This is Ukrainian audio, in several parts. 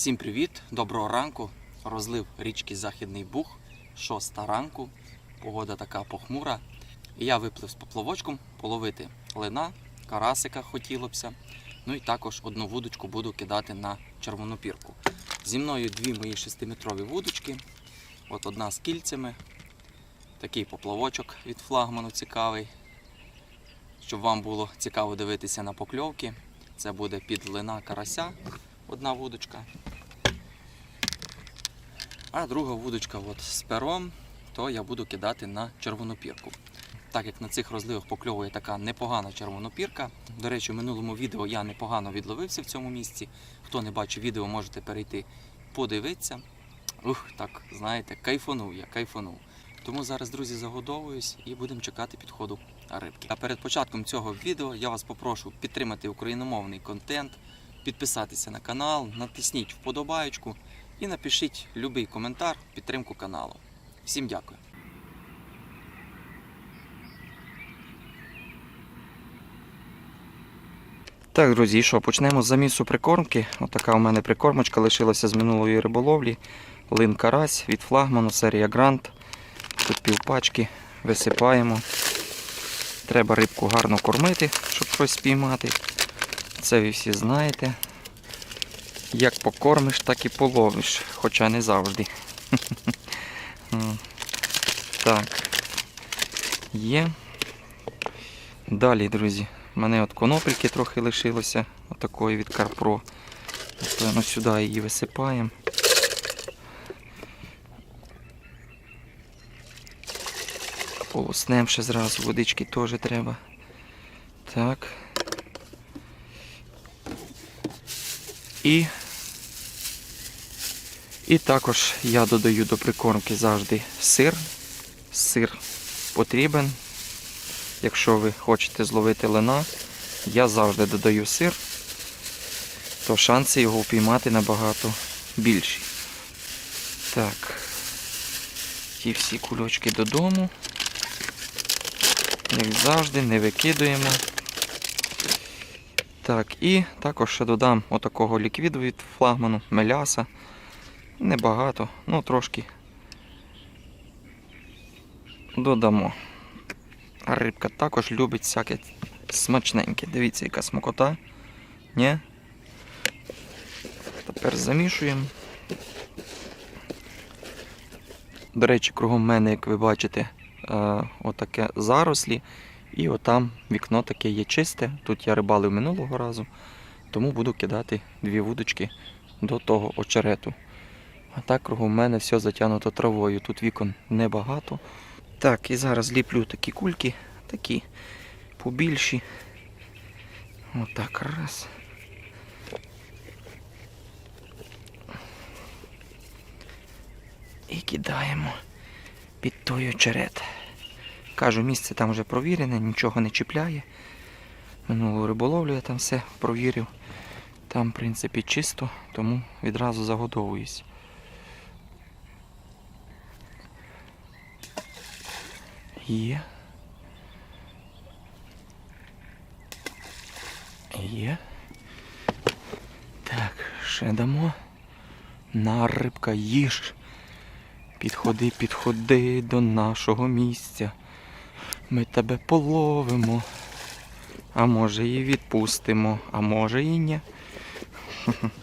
Всім привіт, доброго ранку. Розлив річки Західний Буг, шоста ранку. Погода така похмура. Я виплив з поплавочком половити лина, карасика хотілося. Ну і також одну вудочку буду кидати на червону пірку. Зі мною дві мої шестиметрові вудочки. От одна з кільцями. Такий поплавочок від флагману цікавий. Щоб вам було цікаво дивитися на покльовки. Це буде під лина карася одна вудочка. А друга вудочка от з пером, то я буду кидати на червонопірку. Так як на цих розливах покльовує така непогана червонопірка. До речі, в минулому відео я непогано відловився в цьому місці. Хто не бачив відео, можете перейти подивитися. Ух, так, знаєте, кайфанув я, кайфанув. Тому зараз, друзі, загодовуюсь і будемо чекати підходу рибки. А перед початком цього відео я вас попрошу підтримати україномовний контент, підписатися на канал, натисніть вподобаєчку і напишіть будь-який коментар підтримку каналу. Всім дякую. Так, друзі, що, почнемо з замісу прикормки. Отака у мене прикормочка лишилася з минулої риболовлі. Лин карась від флагману, серія Грант. Тут півпачки висипаємо. Треба рибку гарно кормити, щоб щось спіймати. Це ви всі знаєте. Як покормиш, так і половиш, хоча не завжди. Так. Є. Далі, друзі, в мене от конопельки трохи лишилося, отакої від Карпро. Напевно, сюди її висипаємо. Полоснем ще зразу, водички теж треба. Так. І і також я додаю до прикормки завжди сир. Сир потрібен. Якщо ви хочете зловити лина, я завжди додаю сир, то шанси його впіймати набагато більші. Так, ті всі кульочки додому. Як завжди, не викидуємо. Так, і також ще додам отакого ліквіду від флагману, меляса. Небагато, ну трошки додамо. Рибка також любить всяке смачненьке. Дивіться, яка смакота. Ні? Тепер замішуємо. До речі, кругом мене, як ви бачите, е, отаке зарослі. І отам вікно таке є чисте. Тут я рибалив минулого разу, тому буду кидати дві вудочки до того очерету. А так кругом мене все затягнуто травою. Тут вікон небагато. Так, і зараз ліплю такі кульки, такі побільші. Отак раз. І кидаємо під той очерет. Кажу, місце там вже провірене, нічого не чіпляє. Минулу риболовлю я там все провірив. Там, в принципі, чисто, тому відразу загодовуюсь. Є. Є. Так, ще дамо. На рибка їж. Підходи, підходи до нашого місця. Ми тебе половимо. А може і відпустимо, а може і ні.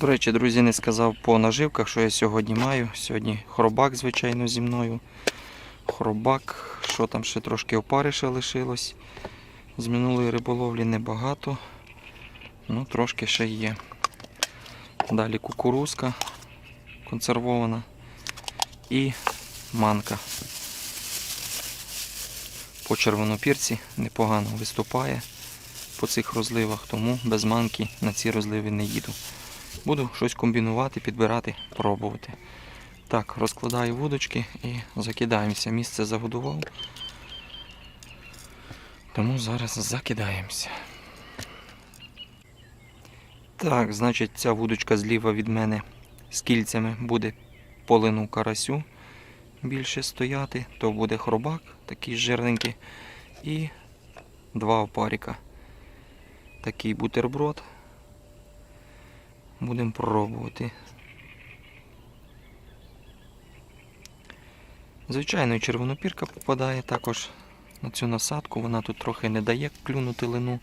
До речі, друзі, не сказав по наживках, що я сьогодні маю. Сьогодні хробак, звичайно, зі мною. Хробак, що там ще трошки опариша лишилось. З минулої риболовлі небагато. Ну, трошки ще є. Далі кукурузка консервована і манка. По червонопірці непогано виступає по цих розливах, тому без манки на ці розливи не їду. Буду щось комбінувати, підбирати, пробувати. Так, розкладаю вудочки і закидаємося. Місце загодував. Тому зараз закидаємося. Так, значить, ця вудочка зліва від мене з кільцями буде полину карасю більше стояти, то буде хробак, такий жирненький, і два опаріка. Такий бутерброд. Будемо пробувати. Звичайно, червонопірка попадає також на цю насадку. Вона тут трохи не дає клюнути лину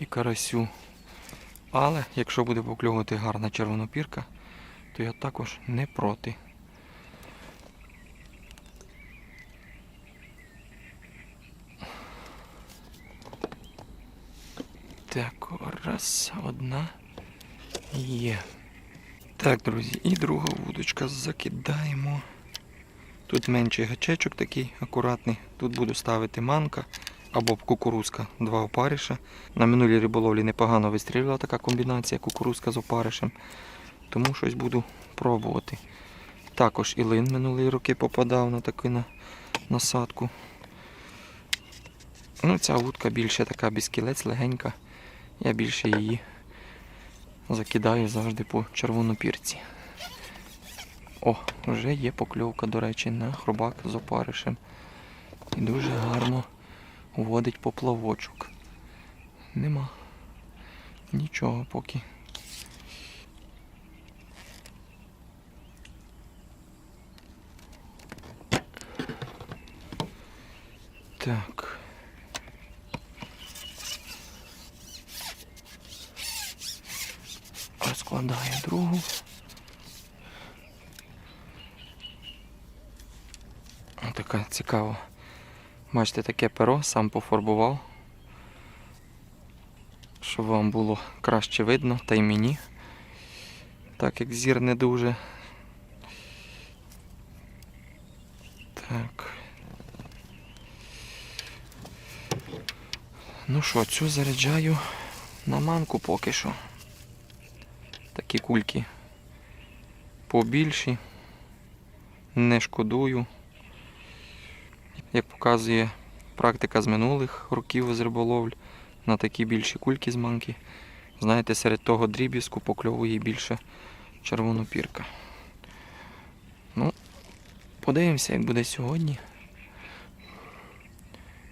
і карасю. Але якщо буде покльовувати гарна червонопірка, то я також не проти. Так, раз, одна є. Так, друзі, і друга вудочка закидаємо. Тут менший гачечок такий акуратний. Тут буду ставити манка або кукурузка, два опариша. На минулій риболовлі непогано вистрілила така комбінація кукурузка з опаришем. Тому щось буду пробувати. Також і лин минулі роки попадав на таку на насадку. Ну, ця вудка більше така безкілець, легенька. Я більше її закидаю завжди по червонопірці. О, вже є покльовка, до речі, на хробак з опаришем. І дуже гарно водить поплавочок. Нема. Нічого поки. Так. Розкладаю другу. Така цікава. Бачите, таке перо сам пофарбував. Щоб вам було краще видно, та й мені. Так як зір не дуже. Так. Ну що, цю заряджаю на манку поки що. Такі кульки побільші. Не шкодую. Як показує практика з минулих років з риболовль, на такі більші кульки з манки. Знаєте, серед того дріб'язку покльовує більше червонопірка. Ну, подивимося, як буде сьогодні.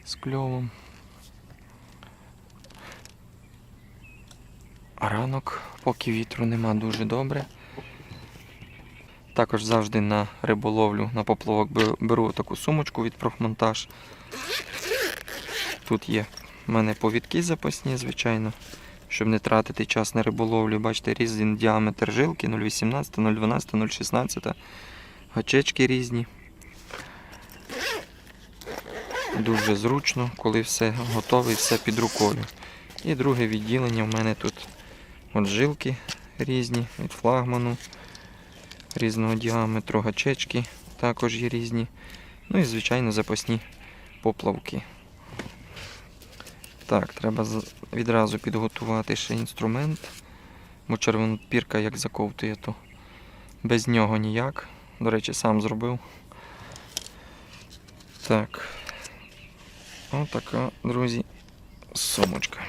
З кльовом. Ранок, поки вітру нема дуже добре. Також завжди на риболовлю на поплавок беру таку сумочку від профмонтаж. Тут є в мене повідки запасні, звичайно, щоб не тратити час на риболовлю. Бачите, різний діаметр жилки 0,18, 0,12, 0,16. Гачечки різні. Дуже зручно, коли все готове, і все під рукою. І друге відділення в мене тут от жилки різні від флагману різного діаметру, гачечки також є різні. Ну і, звичайно, запасні поплавки. Так, треба відразу підготувати ще інструмент. Бо червонопірка як заковтує, то без нього ніяк. До речі, сам зробив. Так. Отака, друзі, сумочка.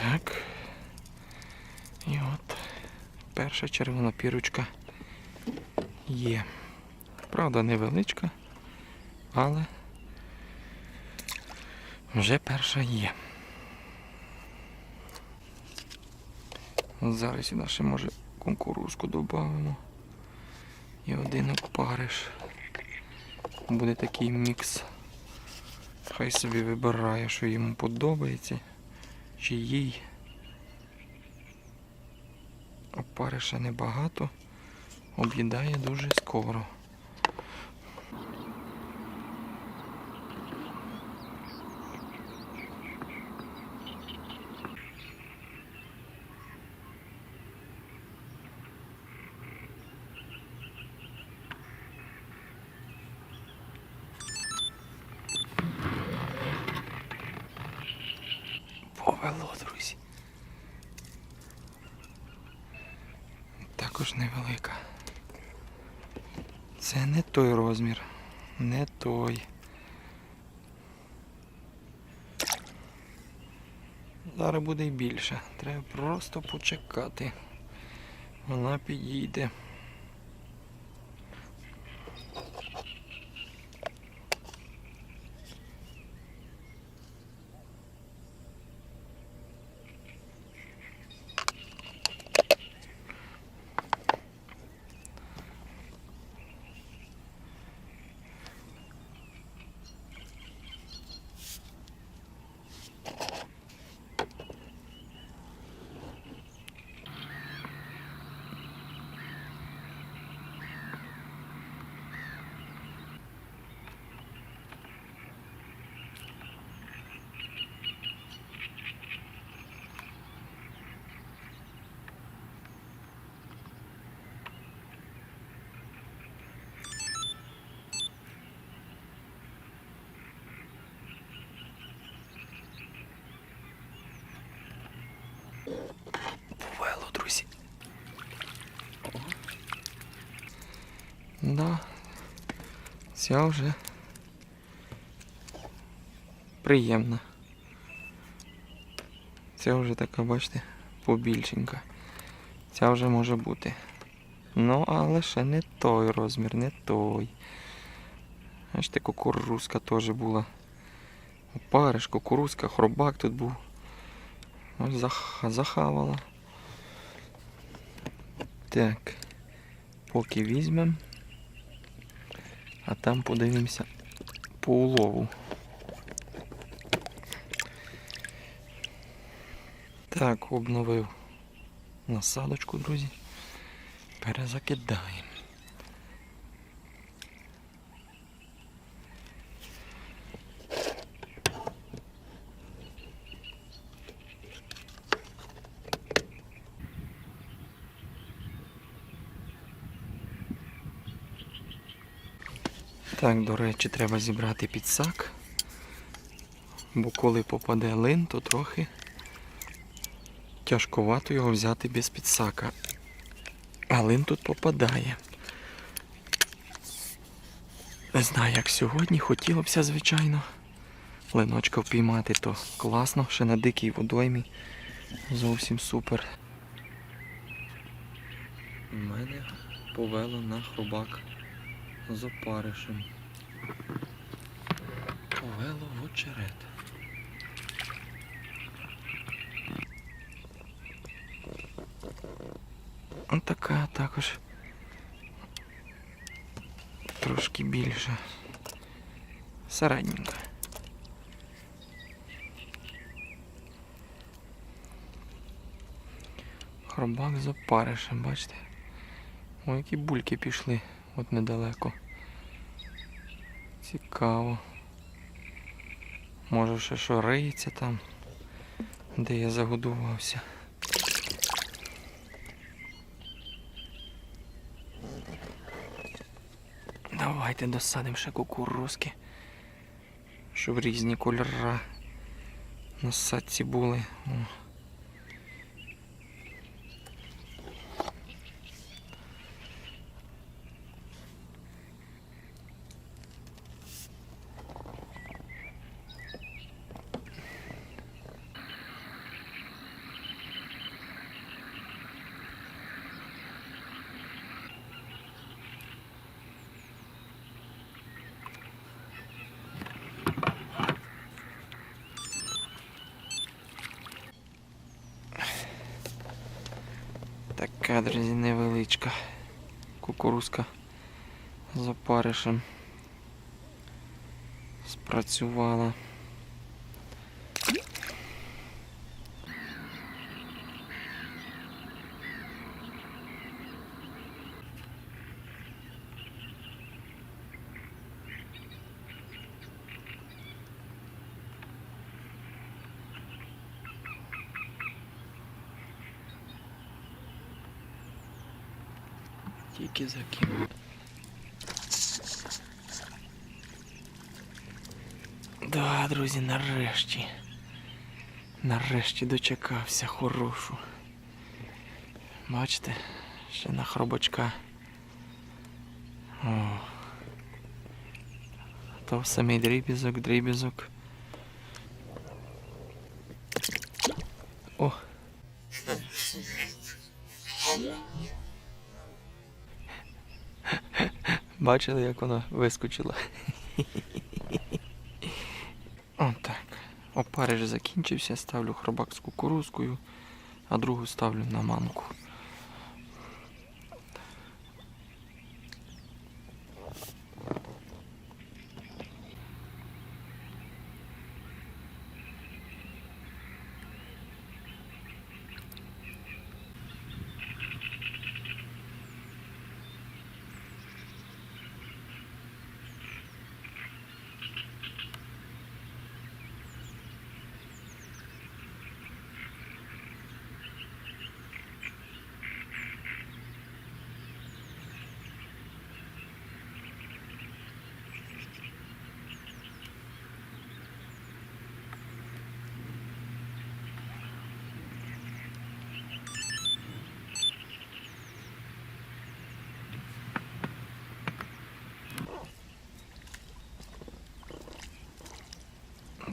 Так. І от перша червона пірочка є. Правда, невеличка, але вже перша є. Зараз сюди ще може кукурузку додамо. І один опариш. Буде такий мікс. Хай собі вибирає, що йому подобається чи їй пари ще небагато, об'їдає дуже скоро. Розмір. Не той. Зараз буде й більше. Треба просто почекати. Вона підійде. Повело, друзі. Да. Ця вже приємна. Ця вже така, бачите, побільшенька. Ця вже може бути. Ну, але ще не той розмір, не той. Бачите, кукурузка теж була. Опариш, кукурузка, хробак тут був. Ось зах... захавала. Так. Поки візьмемо. А там подивимося по улову. Так, обновив насадочку, друзі. Перезакидаємо. Так, до речі, треба зібрати підсак. Бо коли попаде лин, то трохи тяжковато його взяти без підсака. А лин тут попадає. Не знаю, як сьогодні, хотілося б, звичайно. Линочка впіймати, то класно, ще на дикій водоймі. Зовсім супер. У мене повело на хробак з опаришем. Повело в очерет. Ось така також трошки більша. Середненька. Хробак з опаришем, бачите? Ой, які бульки пішли от недалеко. Цікаво. Може ще що риється там, де я загодувався. Давайте досадимо ще кукурузки, щоб різні кольори на садці були. О. Така, невеличка кукурузка з опаришем спрацювала. Тільки закинув. Да, друзі, нарешті. Нарешті дочекався хорошу. Бачите, ще на хробачка. О. То самий дрібізок, дрібізок. О. Бачили, як вона вискочила. Отак. Опариш закінчився, ставлю хробак з кукурузкою, а другу ставлю на манку.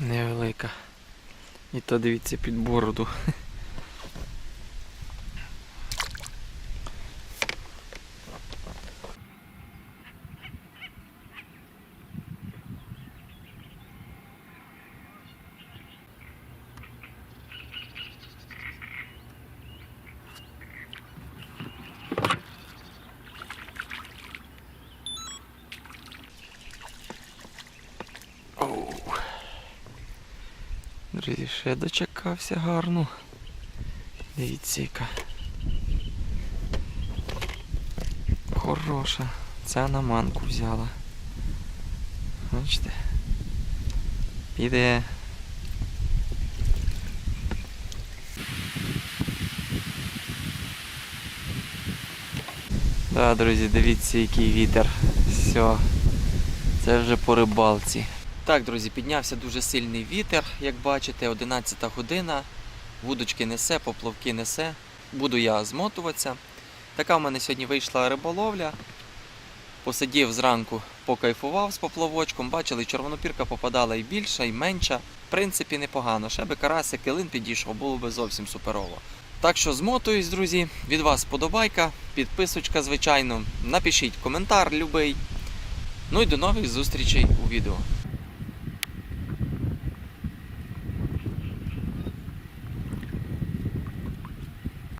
Невелика. І то дивіться під бороду. Друзі, ще дочекався гарно. Дивіться, яка. Хороша. Це на манку взяла. Бачите? Піде. Да, друзі, дивіться, який вітер. Все. Це вже по рибалці. Так, друзі, піднявся дуже сильний вітер, як бачите, 11 година. Вудочки несе, поплавки несе. Буду я змотуватися. Така в мене сьогодні вийшла риболовля. Посидів зранку, покайфував з поплавочком. Бачили, червонопірка попадала і більша, і менша. В принципі, непогано. Ще би карасик килин підійшов, було би зовсім суперово. Так що змотуюсь, друзі. Від вас подобайка, підписочка, звичайно. Напишіть коментар любий. Ну і до нових зустрічей у відео.